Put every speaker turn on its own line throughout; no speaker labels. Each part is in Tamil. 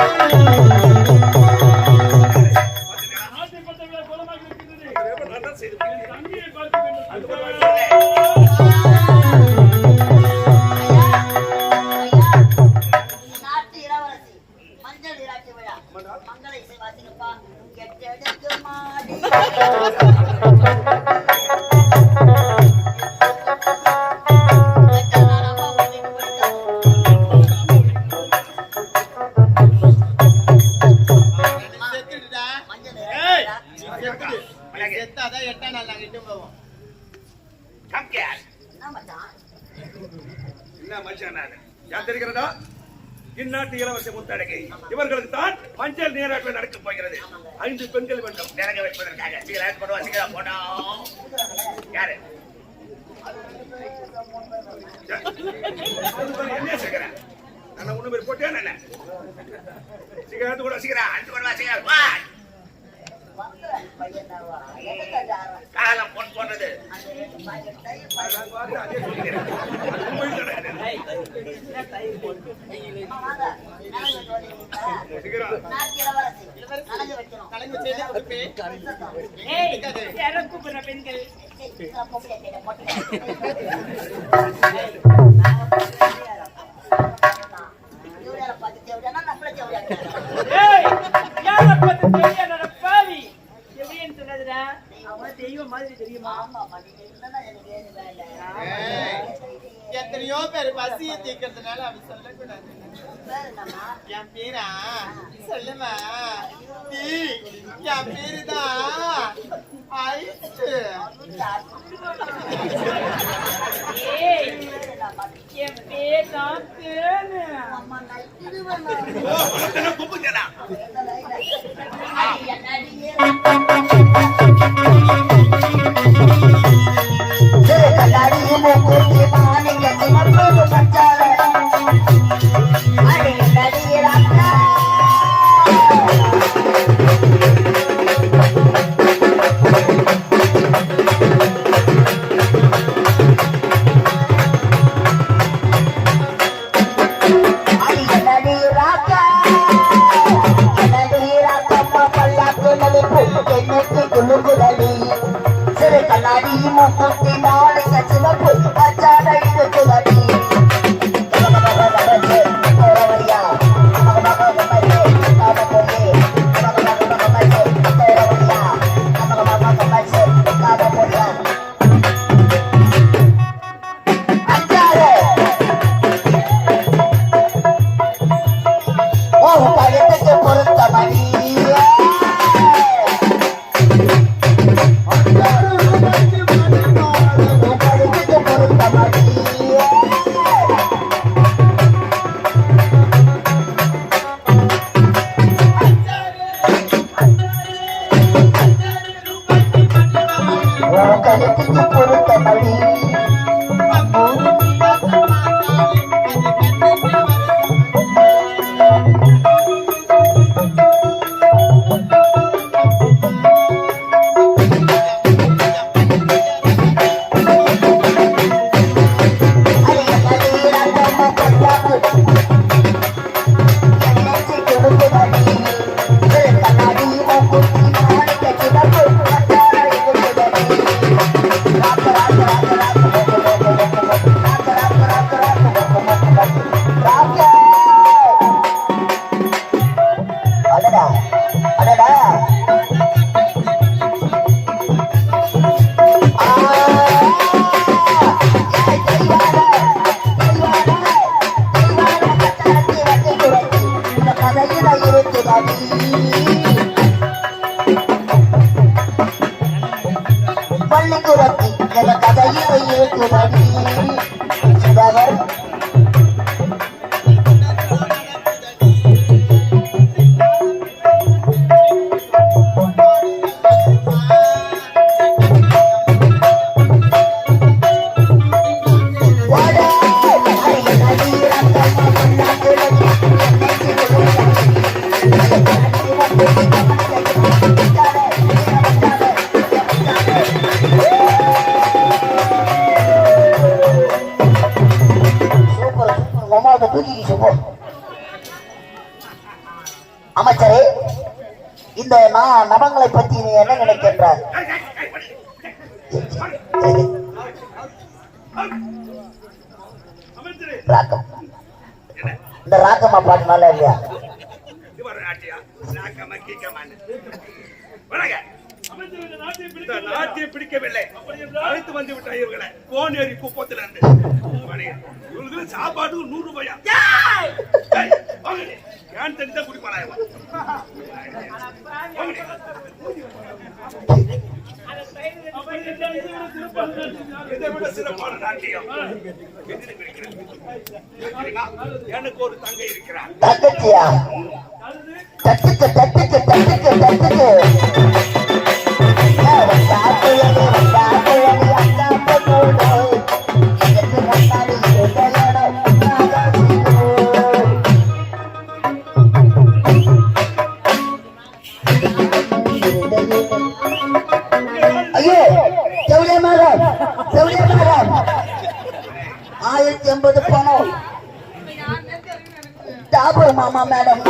Thank you. இந்நாட்டு இளவரச முத்தடகை இவர்களுக்கு தான் மஞ்சள் நீராட்டம் நடக்க போகிறது. ஐந்து பெண்கள் வேண்டும். நிறங்க வைப்பதற்காக. சீக்கிரம் சீக்கிரம் போனோம் யாரு? என்ன செய்கிறேன் நான் ஒண்ணு பேர் போட்டேன் என்ன? சீக்கிரம் கூட சீக்கிரம் அஞ்சு பண்ணுவா சீக்கிரம் காலம் பொன் போனது
பெண்கள்
பார்த்து தேவையான நம்மள
அதனால அப்படி சொல்லக்கூடாது என் பேரா? சொல்லுமா. என் பேருதான் ஐசு
என் பேர் தான்
பேரு போல அமைச்சரே நபங்களை பற்றி நீ என்ன நினைக்கின்றாய்? ராக்கம் இந்த ராக்கம்மா பாட்டு நல்லா இல்லையா?
நாட்டை பிடிக்கவில்லை.
நாட்டியை பிடிக்கவில்லை.
அப்படி என்றால்
அழைத்து வந்து விட்ட இவர்களை. கோனேரி குப்பத்துல இருந்து. இவங்களுக்கு சாப்பாடு நூறு ரூபாயா. ஏன் குடிப்பாளா எதிரி பிடிக்கிறேன். தெரியுமா? எனக்கு ஒரு தங்கை இருக்கிறார்.
தட்டுக்கு தட்டுக்கு தட்டுக்கு தட்டுக்கு ஆயிரத்தி எண்பது பணம். டாபர் மாமா மேடம்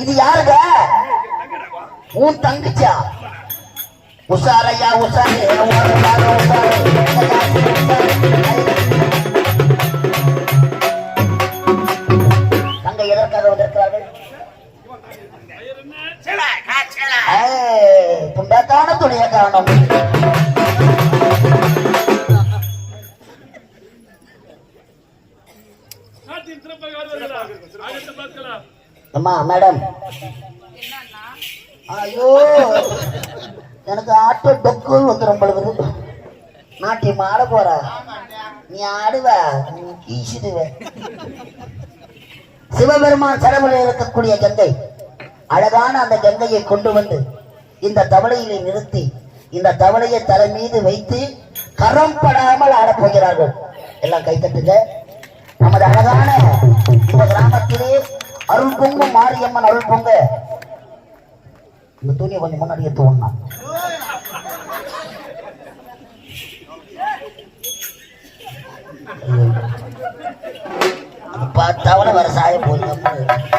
இது யாருங்க? உன் தங்கச்சியா. இந்த காசு உஷாரு. தங்க எதற்காக வந்திருக்கிறார்கள் காணும் துணியை காணும்
பார்க்கலாம்
அம்மா மேடம் ஐயோ. எனக்கு ஆட்டோ டொக்கு வந்துடும் பொழுது நாட்டியம் ஆட போற. நீ ஆடுவ நீ கீசிடுவ சிவபெருமான் சரவணையில் இருக்கக்கூடிய கங்கை. அழகான அந்த கங்கையை கொண்டு வந்து இந்த தவளையிலே நிறுத்தி இந்த தவளையை தலை மீது வைத்து கரம் படாமல் ஆடப் போகிறார்கள். எல்லாம் கைத்தட்டுங்க நமது அழகான இந்த கிராமத்திலே அருள் பொங்கும் மாரியம்மன் அருள் பொங்க இந்த துணியை கொஞ்சம் முன்னாடி எடுத்து ஒண்ணா பார்த்தாவன வர சாய போகுது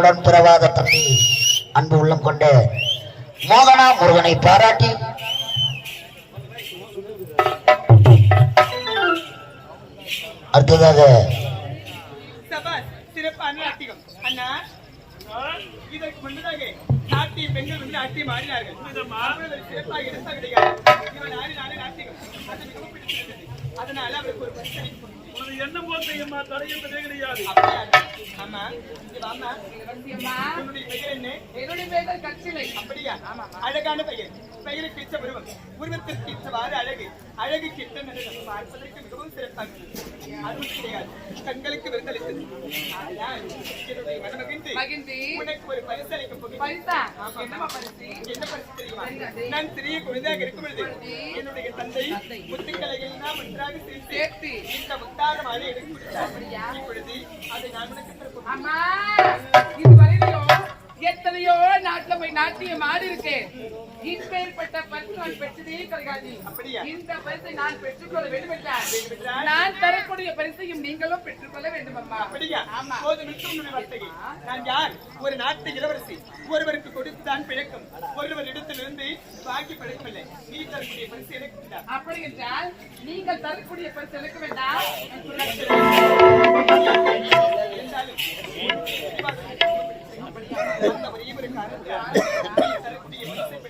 என் உடன் பிறவாத தம்பி அன்பு உள்ளம் கொண்ட மோகனா முருகனை பாராட்டி அடுத்ததாக
இதற்கு முன்னதாக நாட்டிய பெண்கள் வந்து அப்பொழுது அது சிறப்பாக எடுத்தா கிடையாது. இவன் ஆடினாலே நாட்டியம் அது மிகவும் பிடிச்சிருந்தது அதனால அவருக்கு ஒரு பரிசு அளிக்கப்பட்டது.
உனது எண்ணம் போல் செய்யம்மா தடை என்பதே கிடையாது
அப்படியா? ஆமா. இங்க வாம்மா. உன்னுடைய பெயர் என்ன?
என்னுடைய பெயர் கச்சிலை.
அப்படியா? அழகான பெயர். பெயருக்கு ஏற்ற உருவம். உருவத்திற்கு ஏற்றவாறு அழகு. அழகு கிட்ட பார்ப்பதற்கு மிகவும் சிறப்பாக. அதுவும் கிடையாது. கண்களுக்கு விருந்தளித்தது. உனக்கு ஒரு பரிசு அளிக்கப் போகிறேன்.
பரிசா?
ஆமா.
என்னமா பரிசு?
என்ன பரிசு தெரியுமா. நான் சிறிய குழந்தையாக இருக்கும் பொழுது என்னுடைய தந்தை முத்துக்களை எல்லாம் ஒன்றாக சேர்த்து இந்த முத்தான மாலை எடுத்து கொடுத்தார் இப்பொழுது அதை நான் உனக்கு
அம்மா இதுவரையிலையும் எத்தனையோ நாட்டுல போய் நாட்டியம் ஆடி இருக்கேன் இப்பேற்பட்ட பரிசு நான் பெற்றதே கிடையாது.
அப்படியா?
இந்த பரிசை நான் பெற்றுக்கொள்ள வேண்டும் நான் தரக்கூடிய பரிசையும் நீங்களும் பெற்றுக்கொள்ள வேண்டும் அம்மா.
அப்படியா? வார்த்தையை. நான் யார்? ஒரு நாட்டு இளவரசி ஒருவருக்கு கொடுத்துதான் பிழைக்கும். ஒருவர் இடத்திலிருந்து பாக்கி பிழைக்கவில்லை. நீ தரக்கூடிய பரிசு எனக்கு?
அப்படி என்றால் நீங்கள் தரக்கூடிய பரிசு எனக்கு வேண்டாம்
நீ தரக்கூடிய பரிசை